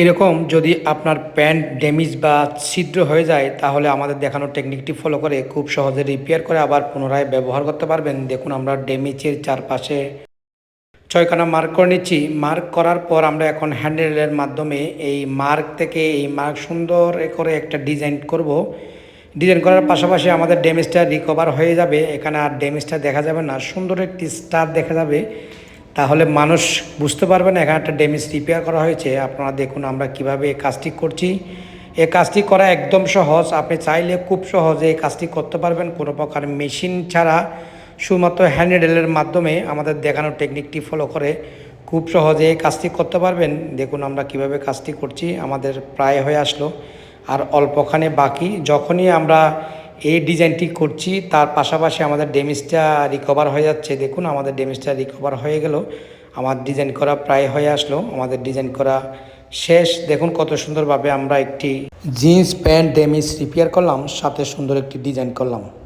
এরকম যদি আপনার প্যান্ট ড্যামেজ বা ছিদ্র হয়ে যায়, তাহলে আমাদের দেখানো টেকনিকটি ফলো করে খুব সহজে রিপেয়ার করে আবার পুনরায় ব্যবহার করতে পারবেন। দেখুন আমরা ড্যামেজের চারপাশে ছয়খানা মার্ক করে নিচ্ছি। মার্ক করার পর আমরা এখন হ্যান্ডেলের মাধ্যমে এই মার্ক থেকে এই মার্ক সুন্দর করে একটা ডিজাইন করব। ডিজাইন করার পাশাপাশি আমাদের ড্যামেজটা রিকভার হয়ে যাবে। এখানে আর ড্যামেজটা দেখা যাবে না। সুন্দর একটি স্টার দেখা যাবে। তাহলে মানুষ বুঝতে পারবে না, এখানে একটা ড্যামেজ রিপেয়ার করা হয়েছে। আপনারা দেখুন আমরা কীভাবে এই কাজটি করছি। এই কাজটি করা একদম সহজ। আপনি চাইলে খুব সহজে এই কাজটি করতে পারবেন। কোনো প্রকার মেশিন ছাড়া শুধুমাত্র হ্যান্ডেলের মাধ্যমে আমাদের দেখানো টেকনিকটি ফলো করে খুব সহজে এই কাজটি করতে পারবেন। দেখুন আমরা কীভাবে কাজটি করছি। আমাদের প্রায় হয়ে আসলো। আর অল্পখানে বাকি। যখনই আমরা এই ডিজাইনটি করছি, তার পাশাপাশি আমাদের ড্যামেজটা রিকভার হয়ে যাচ্ছে। দেখুন, আমাদের ড্যামেজটা রিকভার হয়ে গেল। আমার ডিজাইন করা প্রায় হয়ে আসলো। আমাদের ডিজাইন করা শেষ। দেখুন, কত সুন্দরভাবে আমরা একটি জিন্স প্যান্ট ড্যামেজ রিপেয়ার করলাম, সাথে সুন্দর একটি ডিজাইন করলাম।